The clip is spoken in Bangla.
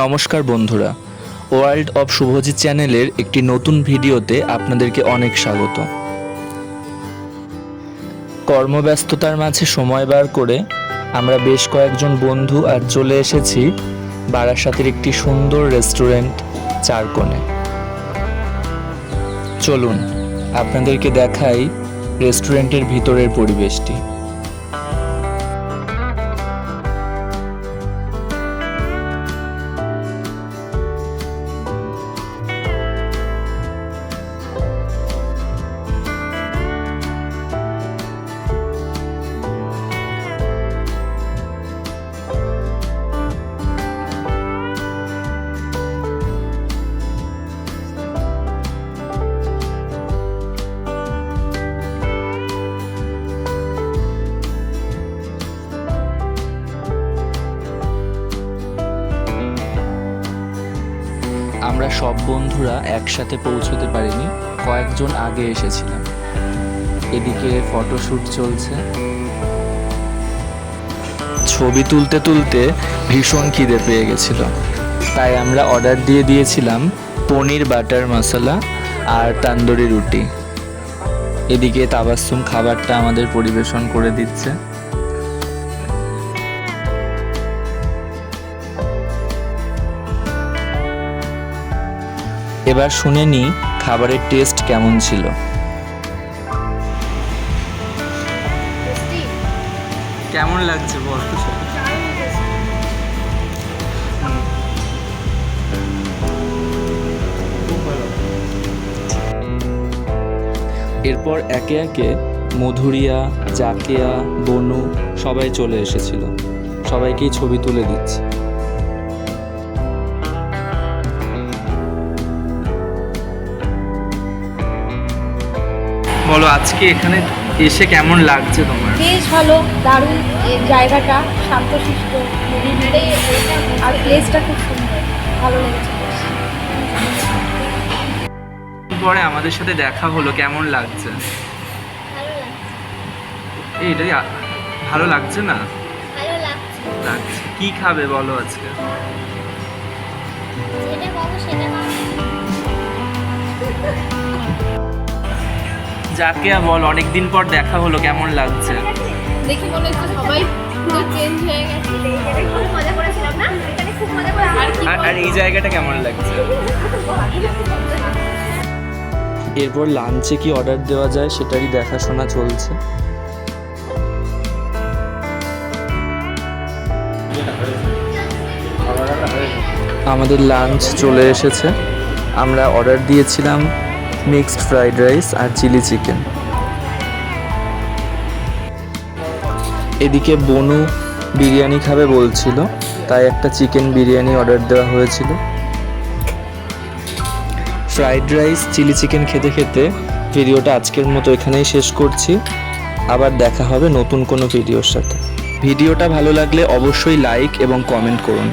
নমস্কার বন্ধুরা, ওয়ার্ল্ড অফ শুভজিৎ চ্যানেলের একটি নতুন ভিডিওতে আপনাদেরকে অনেক স্বাগত। কর্মব্যস্ততার মাঝে সময় বার করে আমরা বেশ কয়েকজন বন্ধু আর চলে এসেছি বারাসাতের একটি সুন্দর রেস্টুরেন্ট চারকোণে। চলুন, আপনাদেরকে দেখাই রেস্টুরেন্টের ভিতরের পরিবেশটি। আমরা সব বন্ধুরা একসাথে পৌঁছতে পারিনি, কয়েকজন আগে এসেছিলাম। এদিকে ফটোশ্যুট চলছে। ছবি তুলতে তুলতে ভীষণ খিদে পেয়ে গেছিল। তাই আমরা অর্ডার দিয়ে দিয়েছিলাম পনির বাটার মশলা আর তান্দুরি রুটি। এদিকে তাবাসুম খাবারটা আমাদের পরিবেশন করে দিচ্ছে। এবার শুনে নি খাবারের টেস্ট কেমন ছিল। কেমন লাগছে বল এরপর একে একে মধুরিয়া জাকিয়া বনু সবাই চলে এসেছিল। সবাইকেই ছবি তুলে দিচ্ছে। বলো আজকে এখানে এসে কেমন লাগছে তোমার? বেশ ভালো দারুণ এই জায়গাটা শান্তশিষ্ট আর প্লেসটা খুব সুন্দর। ভালো লেগেছে পরে আমাদের সাথে দেখা হলো কেমন লাগছে? এই এটা কি আ- ভালো লাগছে না? লাগছে। কি খাবে বলো আজকে? সেটা। যাকে বল অনেকদিন পর দেখা হলো কেমন লাগছে? দেখি মনে হচ্ছে সবাই পুরো চেঞ্জ হয়ে গেছে। খুব মজা করেছিলাম না? এখানে খুব মজা করে আর এই জায়গাটা কেমন লাগছে? এরপর লাঞ্চে কি অর্ডার দেওয়া যায় সেটারই দেখাশোনা চলছে। আমাদের লাঞ্চ চলে এসেছে। আমরা অর্ডার দিয়েছিলাম মিক্সড ফ্রাইড রাইস আর চিলি চিকেন। এদিকে বনু বিরিয়ানি খাবে বলছিল, তাই একটা চিকেন বিরিয়ানি অর্ডার দেওয়া হয়েছিল। ফ্রাইড রাইস, চিলি চিকেন খেতে খেতে ভিডিওটা আজকের মতো এখানেই শেষ করছি। আবার দেখা হবে নতুন কোনো ভিডিওর সাথে। ভিডিওটা ভালো লাগলে অবশ্যই লাইক এবং কমেন্ট করুন।